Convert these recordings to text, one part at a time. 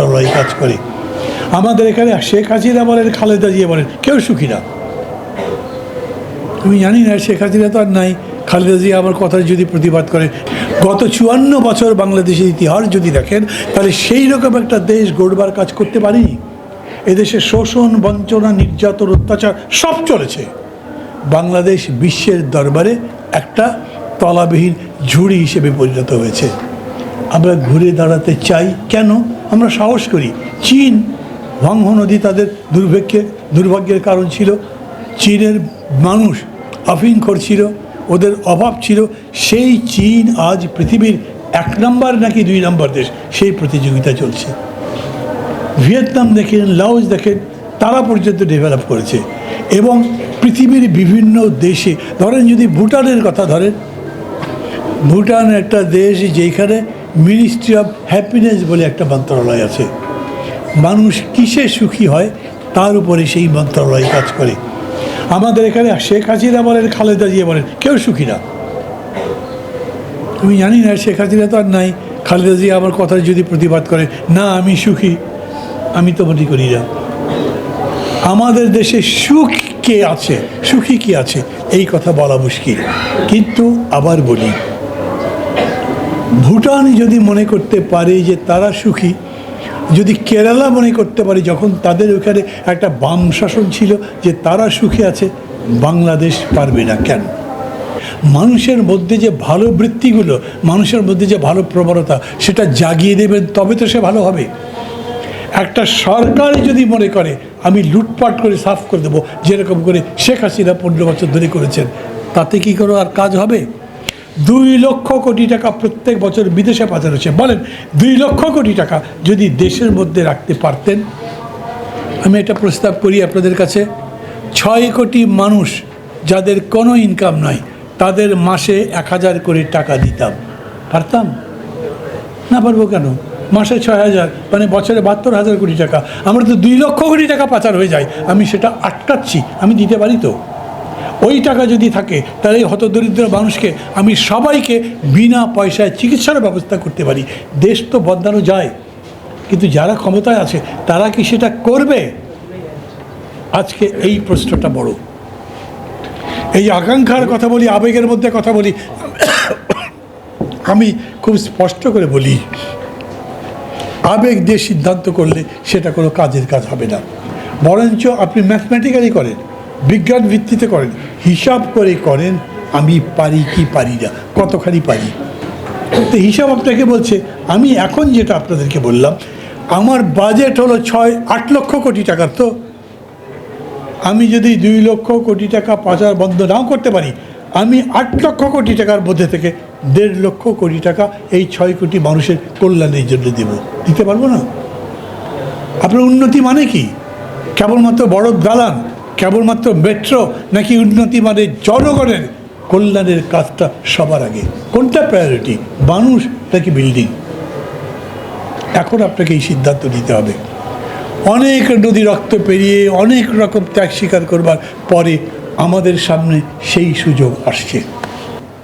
মন্ত্রণালয় কাজ করে। আমাদের এখানে শেখ হাসিনা বলেন, খালেদা জিয়া বলেন, কেউ সুখী না। আমি জানি না, শেখ হাসিনা তো আর নাই। খালেদা জিয়া আমার কথার যদি প্রতিবাদ করে, গত চুয়ান্ন বছর বাংলাদেশের ইতিহাস যদি দেখেন, তাহলে সেই রকম একটা দেশ গড়বার কাজ করতে পারিনি এদেশে শোষণ, বঞ্চনা, নির্যাতন, অত্যাচার সব চলেছে। বাংলাদেশ বিশ্বের দরবারে একটা তলাবিহীন ঝুড়ি হিসেবে পরিণত হয়েছে। আমরা ঘুরে দাঁড়াতে চাই কেন? আমরা সাহস করি। চীন ভঙ্গ নদী তাদের দুর্ভাগ্যের দুর্ভাগ্যের কারণ ছিল। চীনের মানুষ আফিং করছিল ওদের অভাব ছিল। সেই চীন আজ পৃথিবীর এক নম্বর নাকি দুই নম্বর দেশ, সেই প্রতিযোগিতা চলছে। ভিয়েতনাম দেখেন, লাওস দেখেন, তারা পর্যন্ত ডেভেলপ করেছে। এবং পৃথিবীর বিভিন্ন দেশে, ধরেন যদি ভুটানের কথা ধরেন, ভুটান একটা দেশ যেখানে মিনিস্ট্রি অফ হ্যাপিনেস বলে একটা মন্ত্রণালয় আছে। মানুষ কিসে সুখী হয়, তার উপরে সেই মন্ত্রণালয় কাজ করে। আমাদের এখানে শেখ হাসিনা বলেন, খালেদা জিয়া বলেন, কেউ সুখী না। আমি জানি না, শেখ হাসিনা তো আর নাই। খালেদা জিয়া আমার কথার যদি প্রতিবাদ করে, না, আমি সুখী, আমি তো মনে করি না। আমাদের দেশে সুখ কে আছে? সুখী কি আছে? এই কথা বলা মুশকিল। কিন্তু আবার বলি ভুটান যদি মনে করতে পারে যে তারা সুখী, যদি কেরালা মনে করতে পারে যখন তাদের ওখানে একটা বাম শাসন ছিল যে তারা সুখে আছে, বাংলাদেশ পারবে না কেন? মানুষের মধ্যে যে ভালো বৃত্তিগুলো, মানুষের মধ্যে যে ভালো প্রবণতা, সেটা জাগিয়ে দেবেন তবে তো সে ভালো হবে। একটা সরকার যদি মনে করে, আমি লুটপাট করে সাফ করে দেবো, যেরকম করে শেখ হাসিনা পনেরো বছর ধরে করেছেন, তাতে কি কোনো আর কাজ হবে? দুই লক্ষ কোটি টাকা প্রত্যেক বছর বিদেশে পাচার হচ্ছে। বলেন, দুই লক্ষ কোটি টাকা যদি দেশের মধ্যে রাখতে পারতেন। আমি এটা প্রস্তাব করি আপনাদের কাছে। ছয় কোটি মানুষ যাদের কোনো ইনকাম নাই, তাদের মাসে এক হাজার করে টাকা দিতাম। পারতাম? না পারব কেন? মাসে ছয় হাজার মানে বছরে বাহাত্তর হাজার কোটি টাকা। আমার তো দুই লক্ষ কোটি টাকা পাচার হয়ে যায়। আমি সেটা আটকাচ্ছি। আমি দিতে পারি তো? ওই টাকা যদি থাকে, তাহলে এই হতদরিদ্র মানুষকে আমি সবাইকে বিনা পয়সায় চিকিৎসার ব্যবস্থা করতে পারি। দেশ তো বদলানো যায়। কিন্তু যারা ক্ষমতায় আছে, তারা কি সেটা করবে? আজকে এই প্রশ্নটা বড়। এই আকাঙ্ক্ষার কথা বলি, আবেগের মধ্যে কথা বলি, আমি খুব স্পষ্ট করে বলি, আবেগ দিয়ে সিদ্ধান্ত করলে সেটা কোনো কাজের কাজ হবে না। বরঞ্চ আপনি ম্যাথমেটিক্যালি করেন। বিজ্ঞান ভিত্তিতে করেন। হিসাব করে করেন, আমি পারি কি পারি না, কতখানি পারি। তো হিসাব আপনাকে বলছে, আমি এখন যেটা আপনাদেরকে বললাম, আমার বাজেট হলো ছয়, আট লক্ষ কোটি টাকার তো। আমি যদি দুই লক্ষ কোটি টাকা পাচার বন্ধ নাও করতে পারি, আমি আট লক্ষ কোটি টাকার মধ্যে থেকে দেড় লক্ষ কোটি টাকা এই ছয় কোটি মানুষের কল্যাণের জন্য দেব। দিতে পারব না? আপনার উন্নতি মানে কি? কেবলমাত্র বড় দালান? কেবলমাত্র মেট্রো নাকি উন্নতি মানে জনগণের কল্যাণের কাজটা সবার আগে? কোনটা প্রায়োরিটি মানুষ নাকি বিল্ডিং এখন আপনাকে এই সিদ্ধান্ত নিতে হবে। অনেক নদী রক্ত পেরিয়ে অনেক রকম ত্যাগ স্বীকার করবার পরে আমাদের সামনে সেই সুযোগ আসছে।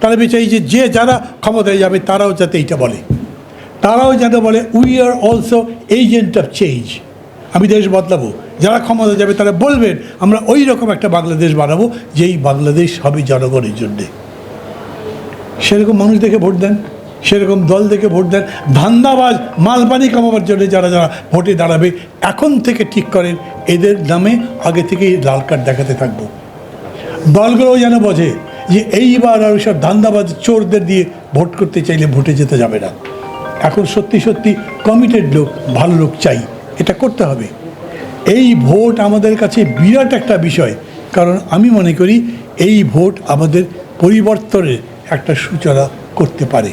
তাহলে আমি চাই যে যে যারা ক্ষমতায় যাবে, তারাও যাতে এইটা বলে। তারাও যেন বলে we are also agent of change আমি দেশ বদলাবো। যারা ক্ষমতা যাবে তারা বলবেন, আমরা ওই রকম একটা বাংলাদেশ বানাবো, যেই বাংলাদেশ হবে জনগণের জন্যে। সেরকম মানুষ দেখে ভোট দেন, সেরকম দল দেখে ভোট দেন, ধান্দাবাজ মালপানি কামাবার জন্য যারা যারা ভোটে দাঁড়াবে, এখন থেকে ঠিক করেন, এদের নামে আগে থেকেই লাল কার্ড দেখাতে থাকব। দলগুলোও যেন বোঝে যে এইবার আর সব ধান্দাবাজ চোরদের দিয়ে ভোট করতে চাইলে ভোটে যেতে যাবে না। এখন সত্যি সত্যি কমিটেড লোক, ভালো লোক চাই। এটা করতে হবে। এই ভোট আমাদের কাছে বিরাট একটা বিষয়। কারণ আমি মনে করি, এই ভোট আমাদের পরিবর্তনের একটা সূচনা করতে পারে।